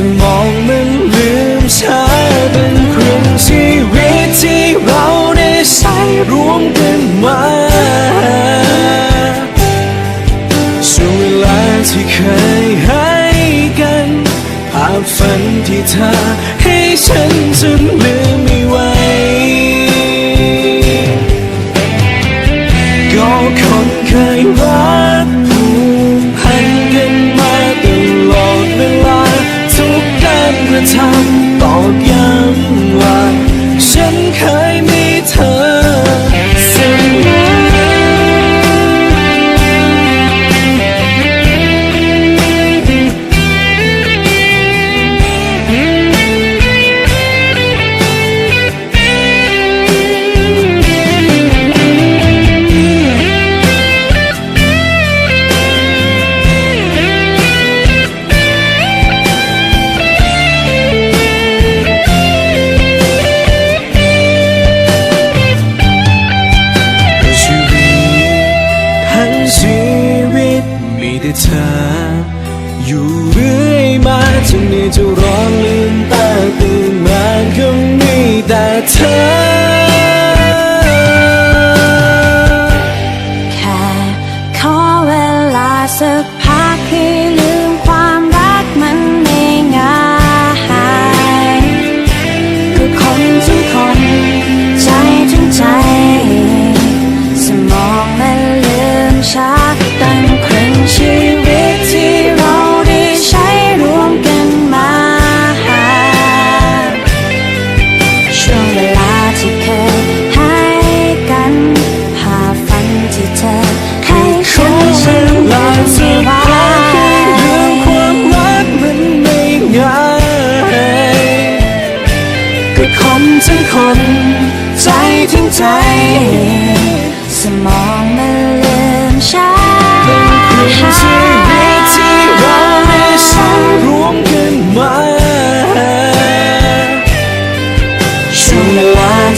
สมองมันลืมช้าเป็นครึ่งชีวิตที่เราได้ใช้ร่วมกันมาช่วงเวลาที่เคยให้กันภาพฝันที่เธอให้ฉันจนลืมไม่ไหวก็คนเคยรัก นี่จะร้อนลืมตาตื่นมาก็มีแต่เธอ แค่ขอเวลาสัก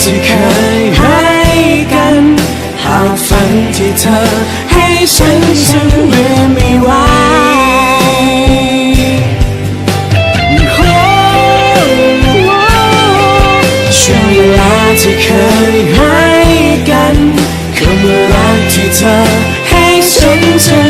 ที่เคยให้กัน หากฝันที่เธอให้ฉันฉันลืมไม่ไหวช่วงเวลาที่เคยให้กันคำว่ารักที่เธอให้ฉันฉัน